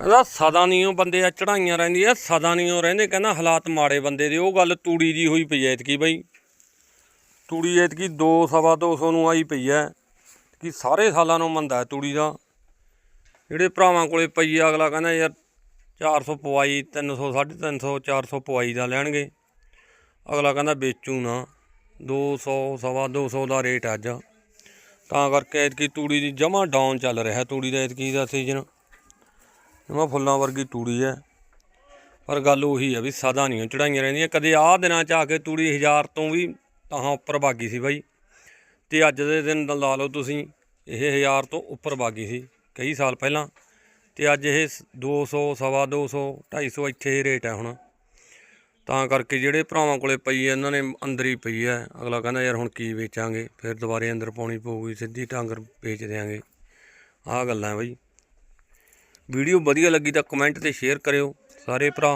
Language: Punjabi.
ਕਹਿੰਦਾ ਸਦਾ ਨਹੀਂ ਉਹ ਬੰਦੇ ਆ ਚੜਾਈਆਂ ਰਹਿੰਦੀਆਂ ਸਦਾ ਨਹੀਂ ਉਹ ਰਹਿੰਦੇ, ਕਹਿੰਦਾ ਹਾਲਾਤ ਮਾੜੇ ਬੰਦੇ ਦੇ। ਉਹ ਗੱਲ ਤੂੜੀ ਦੀ ਹੋਈ ਪਈ ਐ ਐਤਕੀ ਬਈ। ਤੂੜੀ ਐਤਕੀ 2 ਸਵਾ 200 ਨੂੰ ਆਈ ਪਈ ਐ। ਕਿ ਸਾਰੇ ਸਾਲਾਂ ਨੂੰ ਮੰਦਾ ਤੂੜੀ ਦਾ। ਜਿਹੜੇ ਭਰਾਵਾਂ ਕੋਲੇ ਪਈ ਆ ਅਗਲਾ ਕਹਿੰਦਾ ਯਾਰ 400 ਪਵਾਈ 300 350 400 ਪਵਾਈ ਦਾ ਲੈਣਗੇ। ਅਗਲਾ ਕਹਿੰਦਾ ਵੇਚੂ ਨਾ। 200 ਸਵਾ 200 ਦਾ ਰੇਟ ਅੱਜ। ਤਾਂ ਕਰਕੇ ਐਤਕੀ ਤੂੜੀ ਦੀ ਜਮਾ ਡਾਊਨ ਚੱਲ ਰਿਹਾ, ਤੂੜੀ ਦਾ ਐਤਕੀ ਦਾ ਸੀਜ਼ਨ ਜਮਾ ਫੁੱਲਾਂ ਵਰਗੀ ਤੂੜੀ ਹੈ ਪਰ ਗੱਲ ਉਹੀ ਹੈ ਵੀ ਸਦਾ ਨਹੀਂ ਚੜਾਈਆਂ ਰਹਿੰਦੀਆਂ। ਕਦੇ ਆਹ ਦਿਨਾਂ ਚ ਆ ਕੇ ਤੂੜੀ 1000 ਤੋਂ ਵੀ ਤਾਂ ਉੱਪਰ ਭਾਗੀ ਸੀ ਬਾਈ। ਤੇ ਅੱਜ ਦੇ ਦਿਨ ਦਾ ਲਾ ਲਓ ਤੁਸੀਂ, ਇਹ 1000 ਤੋਂ ਉੱਪਰ ਭਾਗੀ ਸੀ ਕਈ ਸਾਲ ਪਹਿਲਾਂ। ਤੇ ਅੱਜ ਇਹ 200 ਸਵਾ 200 250 ਇੱਥੇ ਹੀ ਰੇਟ ਹੈ ਹੁਣ। ਤਾਂ ਕਰਕੇ ਜਿਹੜੇ ਭਰਾਵਾਂ ਕੋਲੇ ਪਈ ਹੈ ਇਹਨਾਂ ਨੇ ਅੰਦਰ ਹੀ ਪਈ ਹੈ ਅਗਲਾ ਕਹਿੰਦਾ ਯਾਰ ਹੁਣ ਕੀ ਵੇਚਾਂਗੇ, ਫਿਰ ਦੁਬਾਰੇ ਅੰਦਰ ਪਾਉਣੀ ਪਊਗੀ, ਸਿੱਧੀ ਟਾਂਗਰ ਵੇਚ ਦਿਆਂਗੇ। ਆਹ ਗੱਲਾਂ ਹੈ ਬਾਈ। ਵੀਡੀਓ ਵਧੀਆ ਲੱਗੀ ਤਾਂ ਕਮੈਂਟ ਤੇ ਸ਼ੇਅਰ ਕਰਿਓ ਸਾਰੇ ਭਰਾ।